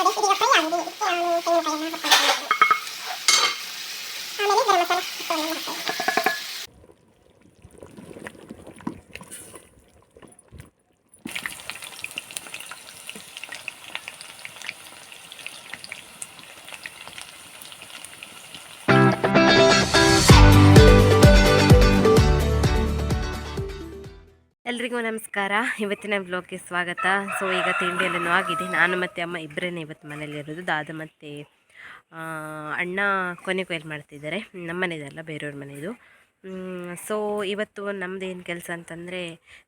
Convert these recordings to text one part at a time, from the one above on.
ಇದೀಗ ಫ್ರೈ ಆಗಿದೆ ಇದಕ್ಕೆ ನಾನು ತೆಂಗಿನಕಾಯಿಯನ್ನು ಹಾಕ್ಕೊಂಡಿದ್ದೀನಿ ಆಮೇಲೆ ಗರಂ ಮಸಾಲ ಪುಟ್ಟವನ್ನು ಹಾಕ್ತೀನಿ ಎಲ್ರಿಗೂ ನಮಸ್ಕಾರ. ಇವತ್ತಿನ ಬ್ಲಾಗ್ಗೆ ಸ್ವಾಗತ. ಸೊ ಈಗ ತಿಂಡಿಯೆಲ್ಲನೂ ಆಗಿದೆ. ನಾನು ಮತ್ತು ಅಮ್ಮ ಇಬ್ಬರೇ ಇವತ್ತು ಮನೇಲಿರೋದು ದಾದ ಮತ್ತು ಅಣ್ಣ ಕೊನೆ ಕೊಯ್ಲು ಮಾಡ್ತಿದ್ದಾರೆ. ನಮ್ಮ ಮನೆಯದಲ್ಲ ಬೇರೆಯವ್ರ ಮನೆಯದು ಸೊ ಇವತ್ತು ನಮ್ದು ಏನು ಕೆಲಸ ಅಂತಂದರೆ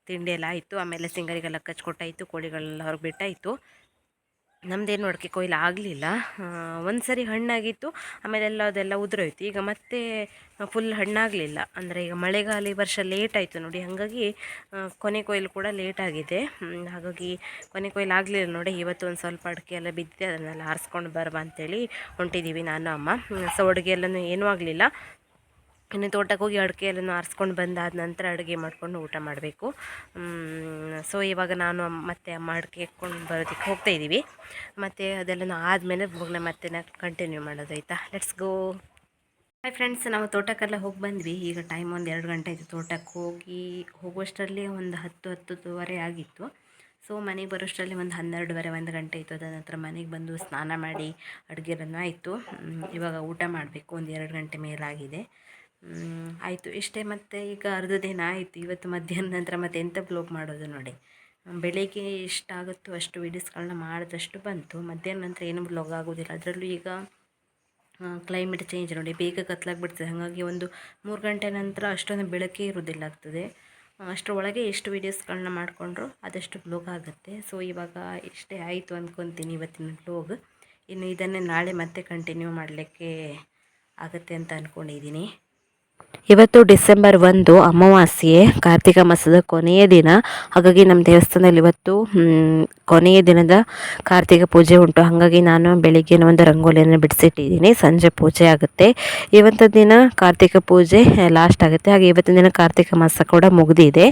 ತಿಂಡಿಯೆಲ್ಲ ಆಯಿತು. ಆಮೇಲೆ ಸಿಂಗರಿಗೆಲ್ಲ ಕಚ್ಕೊಟ್ಟಾಯಿತು, ಕೋಳಿಗಳೆಲ್ಲ ಹೊರಗೆ ಬಿಟ್ಟಾಯಿತು. ನಮ್ಮದೇನು ಅಡಿಕೆ ಕೊಯ್ಲು ಆಗಲಿಲ್ಲ. ಒಂದು ಸರಿ ಹಣ್ಣಾಗಿತ್ತು, ಆಮೇಲೆ ಎಲ್ಲ ಅದೆಲ್ಲ ಉದುರೋಯ್ತು. ಈಗ ಮತ್ತೆ ಫುಲ್ ಹಣ್ಣಾಗಲಿಲ್ಲ. ಅಂದರೆ ಈಗ ಮಳೆಗಾಲ ಈ ವರ್ಷ ಲೇಟ್ ಆಯಿತು ನೋಡಿ. ಹಾಗಾಗಿ ಕೊನೆ ಕೊಯ್ಲು ಕೂಡ ಲೇಟ್ ಆಗಿದೆ. ಹಾಗಾಗಿ ಕೊನೆ ಕೊಯ್ಲು ಆಗಲಿಲ್ಲ ನೋಡಿ. ಇವತ್ತು ಒಂದು ಸ್ವಲ್ಪ ಅಡಿಕೆ ಎಲ್ಲ ಬಿದ್ದಿದೆ ಅದನ್ನೆಲ್ಲ ಆರಿಸ್ಕೊಂಡು ಬರುವ ಅಂತೇಳಿ ಹೊಂಟಿದ್ದೀವಿ ನಾನು, ಅಮ್ಮ. ಸೊ ಅಡುಗೆ ಎಲ್ಲನೂ ಏನೂ ಆಗಲಿಲ್ಲ. ಇನ್ನು ತೋಟಕ್ಕೆ ಹೋಗಿ ಅಡಿಕೆ ಎಲ್ಲ ಆರಿಸ್ಕೊಂಡು ಬಂದಾದ ನಂತರ ಅಡುಗೆ ಮಾಡಿಕೊಂಡು ಊಟ ಮಾಡಬೇಕು. ಸೊ ಇವಾಗ ನಾನು ಮತ್ತೆ ಅಮ್ಮ ಅಡಿಕೆ ಇಟ್ಕೊಂಡು ಬರೋದಕ್ಕೆ ಹೋಗ್ತಾ ಇದ್ದೀವಿ ಮತ್ತು ಅದೆಲ್ಲ ಆದಮೇಲೆ ಹೋಗ್ಲೇ ಮತ್ತೆ ಕಂಟಿನ್ಯೂ ಮಾಡೋದು ಆಯಿತಾ? ಲೆಟ್ಸ್ ಗೋ ಹಾಯ್ ಫ್ರೆಂಡ್ಸ್ ನಾವು ತೋಟಕ್ಕೆಲ್ಲ ಹೋಗಿ ಬಂದ್ವಿ. ಈಗ ಟೈಮ್ ಒಂದು ಎರಡು ಗಂಟೆ ಆಯಿತು ತೋಟಕ್ಕೆ ಹೋಗಿ. ಹೋಗುವಷ್ಟರಲ್ಲಿ ಒಂದು ಹತ್ತು, ಹತ್ತುವರೆ ಆಗಿತ್ತು. ಸೊ ಮನೆಗೆ ಬರೋಷ್ಟರಲ್ಲಿ ಒಂದು ಹನ್ನೆರಡುವರೆ, ಒಂದು ಗಂಟೆ ಇತ್ತು ಅದ ನಂತರ ಮನೆಗೆ ಬಂದು ಸ್ನಾನ ಮಾಡಿ ಅಡುಗೆರನ್ನ ಆಯಿತು. ಇವಾಗ ಊಟ ಮಾಡಬೇಕು. ಒಂದು ಎರಡು ಗಂಟೆ ಮೇಲಾಗಿದೆ. ಆಯಿತು. ಇಷ್ಟೇ ಮತ್ತೆ ಈಗ ಅರ್ಧ ದಿನ ಆಯಿತು. ಇವತ್ತು ಮಧ್ಯಾಹ್ನ ನಂತರ ಮತ್ತೆ ಎಂತ ಬ್ಲಾಗ್ ಮಾಡೋದು ನೋಡಿ. ಬೆಳಿಗ್ಗೆ ಎಷ್ಟಾಗುತ್ತೋ ಅಷ್ಟು ವೀಡಿಯೋಸ್ಗಳನ್ನ ಮಾಡಿದಷ್ಟು ಬಂತು. ಮಧ್ಯಾಹ್ನ ನಂತರ ಏನು ಬ್ಲಾಗ್ ಆಗೋದಿಲ್ಲ. ಅದರಲ್ಲೂ ಈಗ ಕ್ಲೈಮೇಟ್ ಚೇಂಜ್ ನೋಡಿ. ಬೇಗ ಕತ್ಲಾಗ್ಬಿಡ್ತದೆ. ಹಾಗಾಗಿ ಒಂದು ಮೂರು ಗಂಟೆ ನಂತರ ಅಷ್ಟೊಂದು ಬೆಳಕೇ ಇರೋದಿಲ್ಲ ಆಗ್ತದೆ. ಅಷ್ಟರೊಳಗೆ ಎಷ್ಟು ವೀಡಿಯೋಸ್ಗಳನ್ನ ಮಾಡಿಕೊಂಡ್ರು ಅದಷ್ಟು ಬ್ಲೋಗ್ ಆಗುತ್ತೆ. ಸೊ ಇವಾಗ ಇಷ್ಟೇ ಆಯಿತು ಅಂದ್ಕೊತೀನಿ ಇವತ್ತಿನ ಬ್ಲೋಗ್ ಇನ್ನು ಇದನ್ನೇ ನಾಳೆ ಮತ್ತೆ ಕಂಟಿನ್ಯೂ ಮಾಡಲಿಕ್ಕೆ ಆಗುತ್ತೆ ಅಂತ ಅಂದ್ಕೊಂಡಿದ್ದೀನಿ ಇವತ್ತು ಡಿಸೆಂಬರ್ ಒಂದು, ಅಮಾವಾಸ್ಯೆ, ಕಾರ್ತಿಕ ಮಾಸದ ಕೊನೆಯ ದಿನ. ಹಾಗಾಗಿ ನಮ್ಮ ದೇವಸ್ಥಾನದಲ್ಲಿ ಇವತ್ತು ಕೊನೆಯ ದಿನದ ಕಾರ್ತಿಕ ಪೂಜೆ ಉಂಟು. ಹಾಗಾಗಿ ನಾನು ಬೆಳಿಗ್ಗೆ ಒಂದು ರಂಗೋಲಿಯನ್ನು ಬಿಡಿಸಿಟ್ಟಿದ್ದೀನಿ. ಸಂಜೆ ಪೂಜೆ ಆಗುತ್ತೆ. ಇವತ್ತು ದಿನ ಕಾರ್ತಿಕ ಪೂಜೆ, ಲಾಸ್ಟ್ ಆಗುತ್ತೆ. ಹಾಗೆ ಇವತ್ತಿನ ದಿನ ಕಾರ್ತಿಕ ಮಾಸ ಕೂಡ ಮುಗಿದಿದೆ.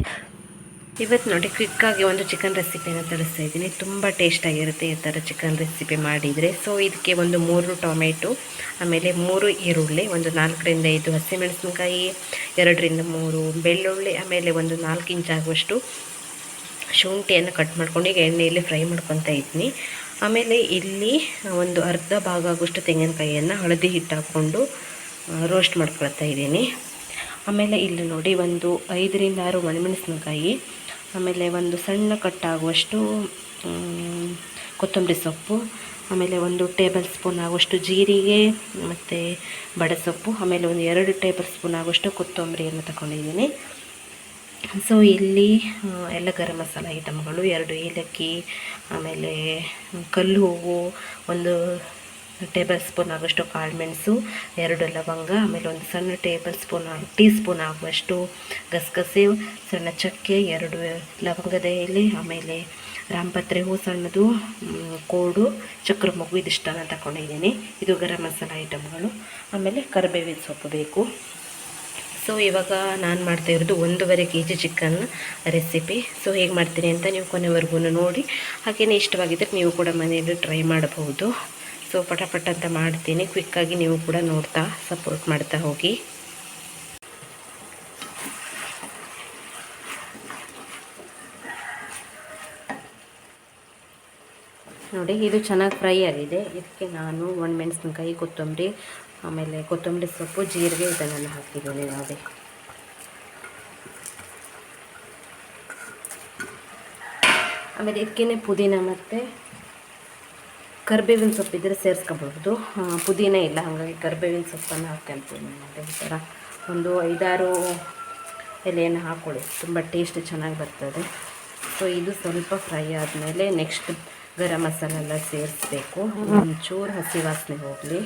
ಇವತ್ತು ನೋಡಿ ಕ್ವಿಕ್ಕಾಗಿ ಒಂದು ಚಿಕನ್ ರೆಸಿಪಿನ ತರಿಸ್ತಾ ಇದ್ದೀನಿ. ತುಂಬ ಟೇಸ್ಟಾಗಿರುತ್ತೆ ಈ ಥರ ಚಿಕನ್ ರೆಸಿಪಿ ಮಾಡಿದರೆ. ಸೊ ಇದಕ್ಕೆ ಒಂದು ಮೂರು ಟೊಮೆಟೊ, ಆಮೇಲೆ ಮೂರು ಈರುಳ್ಳಿ, ಒಂದು ನಾಲ್ಕರಿಂದ ಐದು ಹಸಿಮೆಣಸಿನ್ಕಾಯಿ, ಎರಡರಿಂದ ಮೂರು ಬೆಳ್ಳುಳ್ಳಿ, ಆಮೇಲೆ ಒಂದು ನಾಲ್ಕು ಇಂಚ್ ಆಗುವಷ್ಟು ಶುಂಠಿಯನ್ನು ಕಟ್ ಮಾಡ್ಕೊಂಡು ಈಗ ಎಣ್ಣೆಯಲ್ಲಿ ಫ್ರೈ ಮಾಡ್ಕೊತಾ ಇದ್ದೀನಿ. ಆಮೇಲೆ ಇಲ್ಲಿ ಒಂದು ಅರ್ಧ ಭಾಗ ಆಗುವಷ್ಟು ತೆಂಗಿನಕಾಯಿಯನ್ನು ಹಳದಿ ಹಿಟ್ಟು ಹಾಕ್ಕೊಂಡು ರೋಸ್ಟ್ ಮಾಡ್ಕೊಳ್ತಾ ಇದ್ದೀನಿ. ಆಮೇಲೆ ಇಲ್ಲಿ ನೋಡಿ ಒಂದು ಐದರಿಂದ ಆರು ಒಣಮೆಣಸಿನಕಾಯಿ ಆಮೇಲೆ ಒಂದು ಸಣ್ಣ ಕಟ್ಟಾಗುವಷ್ಟು ಕೊತ್ತಂಬರಿ ಸೊಪ್ಪು, ಆಮೇಲೆ ಒಂದು ಟೇಬಲ್ ಸ್ಪೂನ್ ಆಗುವಷ್ಟು ಜೀರಿಗೆ, ಮತ್ತು ಬಡಸೊಪ್ಪು ಆಮೇಲೆ ಒಂದು ಎರಡು ಟೇಬಲ್ ಸ್ಪೂನ್ ಆಗುವಷ್ಟು ಕೊತ್ತಂಬರಿಯನ್ನು ತಗೊಂಡಿದ್ದೀನಿ ಸೊ ಇಲ್ಲಿ ಎಲ್ಲ ಗರಂ ಮಸಾಲ ಐಟಮ್ಗಳು ಎರಡು ಏಲಕ್ಕಿ, ಆಮೇಲೆ ಕಲ್ಲು, ಹೂವು, ಒಂದು ಟೇಬಲ್ ಸ್ಪೂನ್ ಆಗುವಷ್ಟು ಕಾಳುಮೆಣಸು ಎರಡು ಲವಂಗ, ಆಮೇಲೆ ಒಂದು ಸಣ್ಣ ಟೇಬಲ್ ಸ್ಪೂನ್ ಟೀ ಸ್ಪೂನ್ ಆಗುವಷ್ಟು ಗಸಗಸೆ, ಸಣ್ಣ ಚಕ್ಕೆ, ಎರಡು ಲವಂಗದ ಎಲೆ, ಆಮೇಲೆ ರಾಮಪತ್ರೆ ಹೂ ಸಣ್ಣದು ಕೋಡು, ಚಕ್ರ ಮಗು ಇದಿಷ್ಟನ್ನು ತಗೊಂಡಿದ್ದೀನಿ ಇದು ಗರಂ ಮಸಾಲ ಐಟಮ್ಗಳು. ಆಮೇಲೆ ಕರಿಬೇವಿನ ಸೊಪ್ಪು ಬೇಕು. ಸೊ ಇವಾಗ ನಾನು ಮಾಡ್ತಾ ಇರೋದು ಒಂದೂವರೆ K G chicken recipe. So ಹೇಗೆ ಮಾಡ್ತೀನಿ ಅಂತ ನೀವು ಕೊನೆವರೆಗೂ ನೋಡಿ. ಹಾಗೆಯೇ ಇಷ್ಟವಾಗಿದ್ದರೆ ನೀವು ಕೂಡ ಮನೆಯಲ್ಲಿ ಟ್ರೈ ಮಾಡಬಹುದು. ಸೊ ಪಟಪಟ್ ಅಂತ ಮಾಡ್ತೀನಿ. ಕ್ವಿಕ್ಕಾಗಿ ನೀವು ಕೂಡ ನೋಡ್ತಾ ಸಪೋರ್ಟ್ ಮಾಡ್ತಾ ಹೋಗಿ. ನೋಡಿ, ಇದು ಚೆನ್ನಾಗಿ ಫ್ರೈ ಆಗಿದೆ. ಇದಕ್ಕೆ ನಾನು ಒಣಮೆಣಸಿನ್ಕಾಯಿ ಕೊತ್ತಂಬರಿ, ಆಮೇಲೆ ಕೊತ್ತಂಬರಿ ಸೊಪ್ಪು, ಜೀರಿಗೆ ಇದನ್ನೆಲ್ಲ ಹಾಕಿದ್ದೀನಿ ನೋಡಿ ಆಮೇಲೆ ಇದಕ್ಕೇ ಪುದೀನ ಮತ್ತು ಕರಿಬೇವಿನ ಸೊಪ್ಪು ಇದ್ದರೆ ಸೇರಿಸ್ಕೊಬಹುದು ಪುದೀನ ಇಲ್ಲ, ಹಾಗಾಗಿ ಕರ್ಬೇವಿನ ಸೊಪ್ಪನ್ನು ಹಾಕ್ಕೊಂತೀನಿ ನೋಡಿ ಈ ಥರ ಒಂದು ಐದಾರು ಎಲೆಯನ್ನು ಹಾಕ್ಕೊಳ್ಳಿ ತುಂಬ ಟೇಸ್ಟ್ ಚೆನ್ನಾಗಿ ಬರ್ತದೆ. ಸೊ ಇದು ಸ್ವಲ್ಪ ಫ್ರೈ ಆದಮೇಲೆ ನೆಕ್ಸ್ಟ್ ಗರಂ ಮಸಾಲೆಲ್ಲ ಸೇರಿಸ್ಬೇಕು. ಒಂಚೂರು ಹಸಿ ವಾಸನೆ ಹೋಗಲಿ.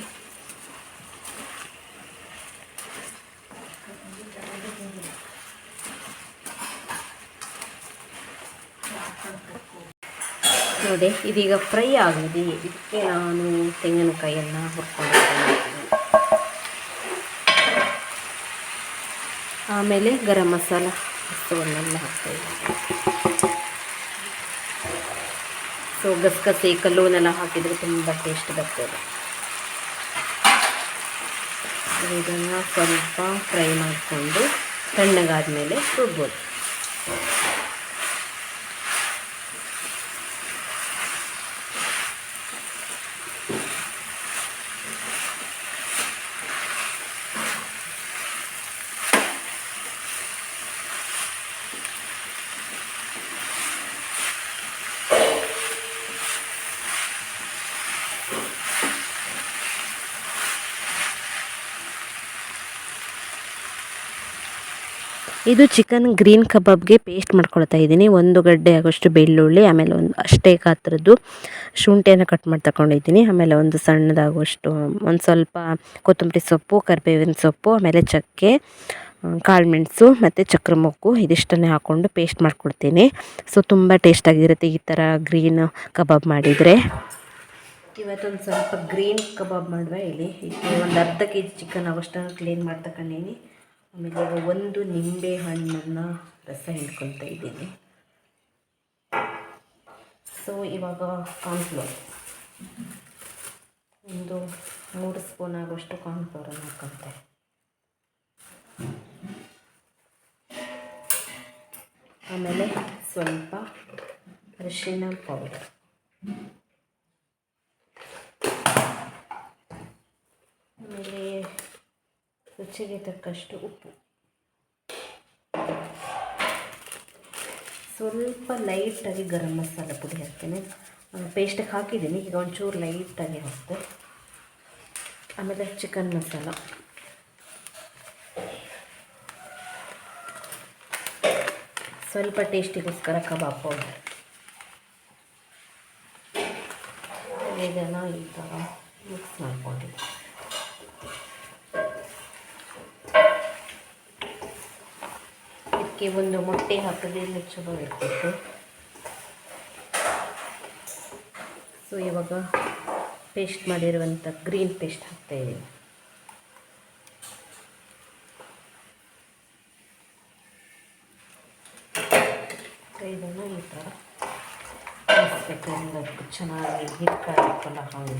ನೋಡಿ, ಇದೀಗ ಫ್ರೈ ಆಗಿದೆ. ಇದಕ್ಕೆ ನಾನು ತೆಂಗಿನಕಾಯಿಯನ್ನು ಹುರ್ಕೊಂಡಿದ್ದೇನೆ ಆಮೇಲೆ ಗರಂ ಮಸಾಲ ವಸ್ತುಗಳನ್ನೆಲ್ಲ ಹಾಕ್ತಾಯಿದ್ದೀನಿ ಸೊ ಗಸಗಸೆ, ಕಲ್ಲುವನ್ನೆಲ್ಲ ಹಾಕಿದರೆ ತುಂಬ ಟೇಸ್ಟ್ ಬರ್ತದೆ. ಇದನ್ನು ಸ್ವಲ್ಪ ಫ್ರೈ ಮಾಡಿಕೊಂಡು ತಣ್ಣಗಾದ ಮೇಲೆ ರುಬ್ಬೋದು ಇದು ಚಿಕನ್ ಗ್ರೀನ್ ಕಬಾಬ್ಗೆ ಪೇಸ್ಟ್ ಮಾಡ್ಕೊಳ್ತಾ ಇದ್ದೀನಿ. ಒಂದು ಗಡ್ಡೆ ಆಗೋಷ್ಟು ಬೆಳ್ಳುಳ್ಳಿ, ಆಮೇಲೆ ಒಂದು ಅಷ್ಟೇ ಗಾತ್ರದ್ದು ಶುಂಠಿಯನ್ನು ಕಟ್ ಮಾಡಿ ತಗೊಂಡಿದ್ದೀನಿ ಆಮೇಲೆ ಒಂದು ಸಣ್ಣದಾಗುವಷ್ಟು ಒಂದು ಸ್ವಲ್ಪ ಕೊತ್ತಂಬರಿ ಸೊಪ್ಪು, ಕರಿಬೇವಿನ ಸೊಪ್ಪು, ಆಮೇಲೆ ಚಕ್ಕೆ ಕಾಳು ಮೆಣಸು ಮತ್ತು ಚಕ್ರ ಮೊಗ್ಗು ಇದಿಷ್ಟನ್ನೇ ಹಾಕ್ಕೊಂಡು ಪೇಸ್ಟ್ ಮಾಡ್ಕೊಡ್ತೀನಿ. ಸೊ ತುಂಬ ಟೇಸ್ಟಾಗಿರುತ್ತೆ ಈ ಥರ ಗ್ರೀನ್ ಕಬಾಬ್ ಮಾಡಿದರೆ. ಇವತ್ತೊಂದು ಸ್ವಲ್ಪ ಗ್ರೀನ್ ಕಬಾಬ್ ಮಾಡುವ ಇಲ್ಲಿ ಒಂದು ಅರ್ಧ ಕೆ ಜಿ ಚಿಕನ್ ಆಗೋಷ್ಟು ಕ್ಲೀನ್ ಮಾಡಿ ಆಮೇಲೆ ಒಂದು ನಿಂಬೆ ಹಣ್ಣನ್ನು ರಸ ಹಿಂಡ್ಕೊತಾ ಇದ್ದೀನಿ. ಸೊ ಇವಾಗ ಕಾರ್ನ್ಫ್ಲೋರ್ ಒಂದು ಮೂರು ಸ್ಪೂನ್ ಆಗುವಷ್ಟು ಕಾರ್ನ್ಫ್ಲೋರನ್ನು ಹಾಕೊತೆ ಆಮೇಲೆ ಸ್ವಲ್ಪ ಅರಿಶಿನ ಪೌಡರ್ ಆಮೇಲೆ ರುಚಿಗೆ ತಕ್ಕಷ್ಟು ಉಪ್ಪು. ಸ್ವಲ್ಪ ಲೈಟಾಗಿ ಗರಂ ಮಸಾಲ ಪುಡಿ ಹಾಕ್ತೇನೆ. ಪೇಸ್ಟಿಗೆ ಹಾಕಿದ್ದೀನಿ. ಈಗ ಒಂಚೂರು ಲೈಟಾಗಿ ಹಾಕ್ತೆ. ಆಮೇಲೆ ಚಿಕನ್ ಮಸಾಲ. ಸ್ವಲ್ಪ ಟೇಸ್ಟಿಗೋಸ್ಕರ ಕಬಾಬ್ ಪೌಡರ್. ಇದನ್ನು ಈ ಥರ ಮಿಕ್ಸ್ ಮಾಡ್ಕೊಂಡಿದ್ದೀನಿ. ಇದಕ್ಕೆ ಒಂದು ಮೊಟ್ಟೆ ಹಾಕಿದ್ರೆ ಚಲೋ ಇರ್ತಿತ್ತು ಸೊ ಇವಾಗ ಪೇಸ್ಟ್ ಮಾಡಿರುವಂಥ ಗ್ರೀನ್ ಪೇಸ್ಟ್ ಹಾಕ್ತಾ ಇದ್ದೀನಿ ಇದನ್ನು ಈ ಥರ ಚೆನ್ನಾಗಿ ಹಿಟ್ಟು ಹಿಟ್ಕಾಗಬೇಕಲ್ಲ ಹಾಗೆ.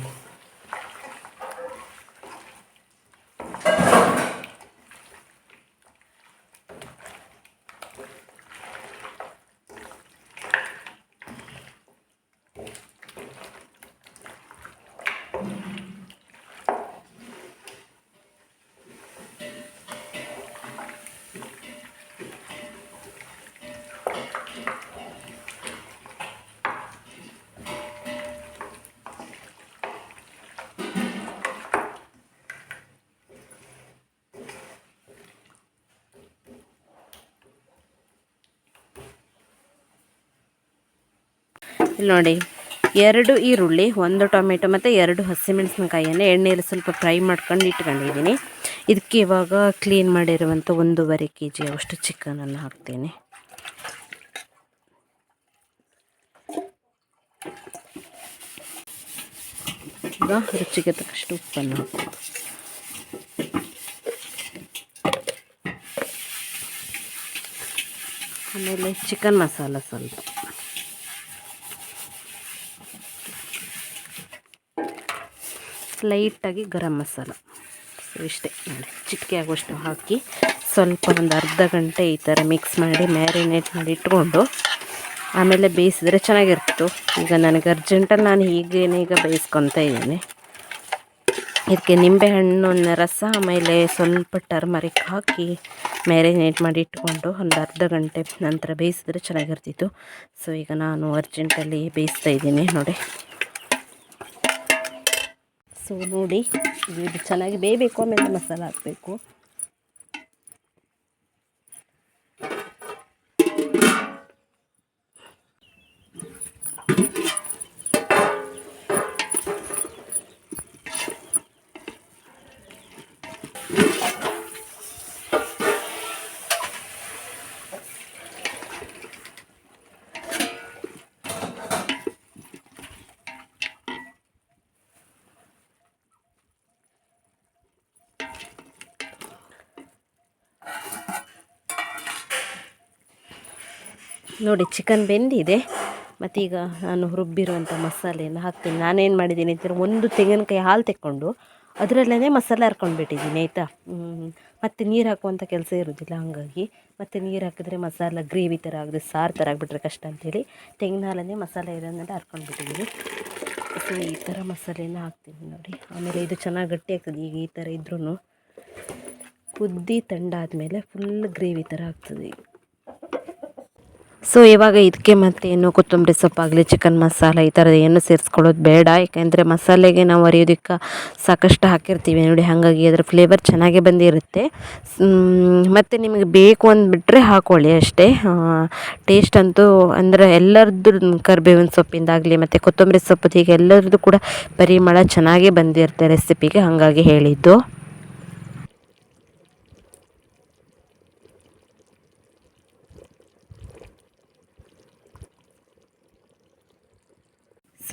ಇಲ್ಲಿ ನೋಡಿ, ಎರಡು ಈರುಳ್ಳಿ, ಒಂದು ಟೊಮೆಟೊ ಮತ್ತು ಎರಡು ಹಸಿಮೆಣಸಿನಕಾಯಿಯನ್ನು ಎಣ್ಣೆಯಲ್ಲಿ ಸ್ವಲ್ಪ ಫ್ರೈ ಮಾಡ್ಕೊಂಡು ಇಟ್ಕೊಂಡಿದ್ದೀನಿ. ಇದಕ್ಕೆ ಇವಾಗ ಕ್ಲೀನ್ ಮಾಡಿರುವಂಥ ಒಂದೂವರೆ ಕೆ ಜಿ ಅಷ್ಟು ಚಿಕನನ್ನು ಹಾಕ್ತೀನಿ. ಈಗ ರುಚಿಗೆ ತಕ್ಕಷ್ಟು ಉಪ್ಪನ್ನು ಹಾಕೋದು ಆಮೇಲೆ ಚಿಕನ್ ಮಸಾಲ ಸ್ವಲ್ಪ. ಲೈಟಾಗಿ ಗರಂ ಮಸಾಲ. ಸೊ ಇಷ್ಟೇ. ನೋಡಿ, ಚಿಟಿಕೆ ಆಗುವಷ್ಟು ಹಾಕಿ ಸ್ವಲ್ಪ ಒಂದು ಅರ್ಧ ಗಂಟೆ ಈ ಥರ ಮಿಕ್ಸ್ ಮಾಡಿ ಮ್ಯಾರಿನೇಟ್ ಮಾಡಿ ಇಟ್ಕೊಂಡು ಆಮೇಲೆ ಬೇಯಿಸಿದ್ರೆ ಚೆನ್ನಾಗಿರ್ತಿತ್ತು. ಈಗ ನನಗೆ ಅರ್ಜೆಂಟಲ್ಲಿ ನಾನು ಹೀಗೇನೆ ಈಗ ಬೇಯಿಸ್ಕೊತಾ ಇದ್ದೀನಿ. ಇದಕ್ಕೆ ನಿಂಬೆಹಣ್ಣಿನ ರಸ, ಆಮೇಲೆ ಸ್ವಲ್ಪ ಟರ್ಮರಿಕ್ ಹಾಕಿ ಮ್ಯಾರಿನೇಟ್ ಮಾಡಿ ಇಟ್ಕೊಂಡು ಒಂದು ಅರ್ಧ ಗಂಟೆ ನಂತರ ಬೇಯಿಸಿದ್ರೆ ಚೆನ್ನಾಗಿರ್ತಿತ್ತು. ಸೊ ಈಗ ನಾನು ಅರ್ಜೆಂಟಲ್ಲಿ ಬೇಯಿಸ್ತಾ ಇದ್ದೀನಿ. ನೋಡಿ. ಸೊ ನೋಡಿ ಇದು ಚೆನ್ನಾಗಿ ಬೇಯಬೇಕು ಆಮೇಲೆ ಮಸಾಲ ಹಾಕಬೇಕು. ನೋಡಿ ಚಿಕನ್ ಬೆಂದಿದೆ. ಮತ್ತೀಗ ನಾನು ರುಬ್ಬಿರುವಂಥ ಮಸಾಲೆಯನ್ನು ಹಾಕ್ತೀನಿ. ನಾನೇನು ಮಾಡಿದ್ದೀನಿ ಅಂತಂದರೆ ಒಂದು ತೆಂಗಿನಕಾಯಿ ಹಾಲು ತೆಕ್ಕೊಂಡು ಅದರಲ್ಲೇ ಮಸಾಲೆ ಹರ್ಕೊಂಡ್ಬಿಟ್ಟಿದ್ದೀನಿ ಆಯಿತಾ? ಮತ್ತು ನೀರು ಹಾಕುವಂಥ ಕೆಲಸ ಇರೋದಿಲ್ಲ, ಹಾಗಾಗಿ. ಮತ್ತು ನೀರು ಹಾಕಿದ್ರೆ ಮಸಾಲ ಗ್ರೇವಿ ಥರ ಆಗಿದೆ ಸಾರು ಥರ ಆಗಿಬಿಟ್ರೆ ಕಷ್ಟ ಅಂತೇಳಿ ತೆಂಗಿನ ಹಾಲನ್ನೇ ಮಸಾಲೆ ಇರೋದನ್ನೆಲ್ಲ ಹರ್ಕೊಂಡ್ಬಿಟ್ಟಿದ್ದೀನಿ ಸೊ, ಈ ಥರ ಮಸಾಲೆನ ಹಾಕ್ತೀನಿ ನೋಡಿ. ಆಮೇಲೆ ಇದು ಚೆನ್ನಾಗಿ ಗಟ್ಟಿ ಆಗ್ತದೆ ಈಗ ಈ ಥರ ಇದ್ರೂ ಕುದ್ದಿ ತಂಡಾದಮೇಲೆ ಫುಲ್ ಗ್ರೇವಿ ಥರ ಆಗ್ತದೆ. ಸೊ, ಇವಾಗ ಇದಕ್ಕೆ ಮತ್ತೇನು ಕೊತ್ತಂಬರಿ ಸೊಪ್ಪಾಗಲಿ ಚಿಕನ್ ಮಸಾಲ ಈ ಥರದ್ದು ಏನು ಸೇರಿಸ್ಕೊಳ್ಳೋದು ಬೇಡ. ಯಾಕೆಂದರೆ ಮಸಾಲೆಗೆ ನಾವು ಅರಿಯೋದಕ್ಕೆ ಸಾಕಷ್ಟು ಹಾಕಿರ್ತೀವಿ. ನೋಡಿ, ಹಾಗಾಗಿ ಅದರ ಫ್ಲೇವರ್ ಚೆನ್ನಾಗೇ ಬಂದಿರುತ್ತೆ. ಮತ್ತು ನಿಮಗೆ ಬೇಕು ಅಂದ್ಬಿಟ್ರೆ ಹಾಕ್ಕೊಳ್ಳಿ ಅಷ್ಟೇ. ಟೇಸ್ಟ್ ಅಂತೂ ಅಂದರೆ ಎಲ್ಲರದ್ದು ಕರಿಬೇವಿನ ಸೊಪ್ಪಿಂದಾಗಲಿ, ಮತ್ತು ಕೊತ್ತಂಬರಿ ಸೊಪ್ಪು ಹೀಗೆ ಎಲ್ಲರದ್ದು ಕೂಡ ಪರಿಮಳ ಚೆನ್ನಾಗೇ ಬಂದಿರುತ್ತೆ ರೆಸಿಪಿಗೆ ಹಾಗಾಗಿ ಹೇಳಿದ್ದು.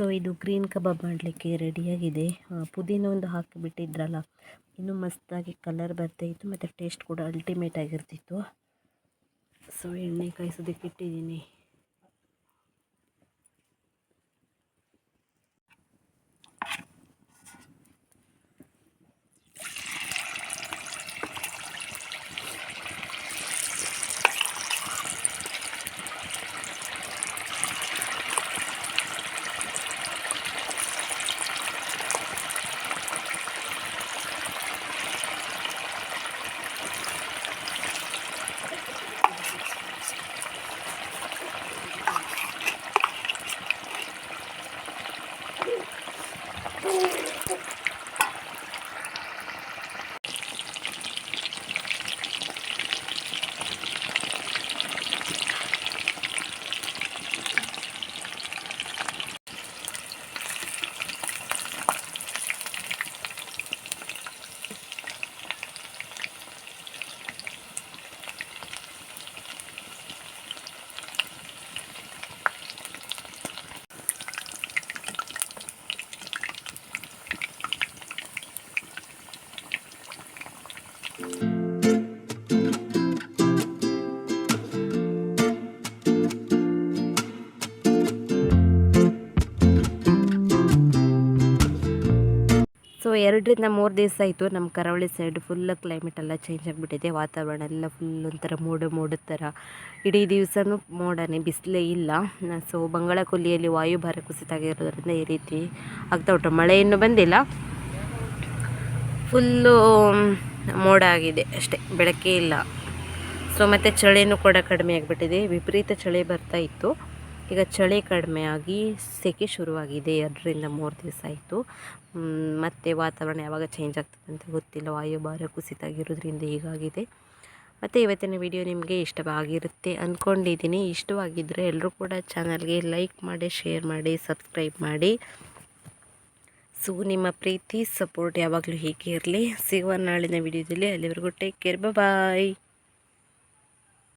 ಸೊ ಇದು ಗ್ರೀನ್ ಕಬಾಬ್ ಮಾಡಲಿಕ್ಕೆ ರೆಡಿಯಾಗಿದೆ ಪುದೀನ ಒಂದು ಹಾಕಿಬಿಟ್ಟಿದ್ರಲ್ಲ, ಇನ್ನೂ ಮಸ್ತಾಗಿ ಕಲರ್ ಬರ್ತಾಯಿತ್ತು ಮತ್ತು ಟೇಸ್ಟ್ ಕೂಡ ಅಲ್ಟಿಮೇಟ್ ಆಗಿರ್ತಿತ್ತು. ಸೊ ಎಣ್ಣೆ ಕಾಯಿಸೋದಕ್ಕೆ ಇಟ್ಟಿದ್ದೀನಿ. ಸೊ ಎರಡರಿಂದ ಮೂರು ದಿವಸ ಆಯಿತು. ನಮ್ಮ ಕರಾವಳಿ ಸೈಡ್ ಫುಲ್ ಕ್ಲೈಮೇಟ್ ಎಲ್ಲ ಚೇಂಜ್ ಆಗಿಬಿಟ್ಟಿದೆ. ವಾತಾವರಣ ಎಲ್ಲ ಫುಲ್ ಒಂಥರ ಮೋಡ ಮೋಡದ ಥರ. ಇಡೀ ದಿವಸನೂ ಮೋಡನೇ, ಬಿಸಿಲೇ ಇಲ್ಲ. ಸೊ ಬಂಗಾಳ ಕೊಲ್ಲಿಯಲ್ಲಿ ವಾಯುಭಾರ ಕುಸಿತ ಆಗಿರೋದ್ರಿಂದ ಈ ರೀತಿ ಆಗ್ತಾ ಉಂಟು. ಮಳೆ ಇನ್ನೂ ಬಂದಿಲ್ಲ. ಫುಲ್ಲು ಮೋಡ ಆಗಿದೆ ಅಷ್ಟೇ, ಬೆಳಕೇ ಇಲ್ಲ. ಸೊ ಮತ್ತು ಚಳಿನೂ ಕೂಡ ಕಡಿಮೆ ಆಗಿಬಿಟ್ಟಿದೆ. ವಿಪರೀತ ಚಳಿ ಬರ್ತಾ ಇತ್ತು. ಈಗ ಚಳಿ ಕಡಿಮೆ ಆಗಿ ಸೆಕೆ ಶುರುವಾಗಿದೆ, ಎರಡರಿಂದ ಮೂರು ದಿವಸ ಆಯಿತು. ಮತ್ತು ವಾತಾವರಣ ಯಾವಾಗ ಚೇಂಜ್ ಆಗ್ತದೆ ಅಂತ ಗೊತ್ತಿಲ್ಲ. ವಾಯುಭಾರ ಕುಸಿತ ಆಗಿರೋದ್ರಿಂದ ಹೀಗಾಗಿದೆ. ಮತ್ತು ಇವತ್ತಿನ ವಿಡಿಯೋ ನಿಮಗೆ ಇಷ್ಟವಾಗಿರುತ್ತೆ ಅಂದ್ಕೊಂಡಿದ್ದೀನಿ ಇಷ್ಟವಾಗಿದ್ದರೆ ಎಲ್ಲರೂ ಕೂಡ ಚಾನಲ್ಗೆ ಲೈಕ್ ಮಾಡಿ ಶೇರ್ ಮಾಡಿ ಸಬ್ಸ್ಕ್ರೈಬ್ ಮಾಡಿ. ಸೊ, ನಿಮ್ಮ ಪ್ರೀತಿ ಸಪೋರ್ಟ್ ಯಾವಾಗಲೂ ಹೀಗೆ ಇರಲಿ. ಸಿಗುವ ನಾಳಿನ ವಿಡಿಯೋದಲ್ಲಿ ಅಲ್ಲಿವರೆಗೂ ಟೇಕ್ ಕೇರ್ ಬಾಯ್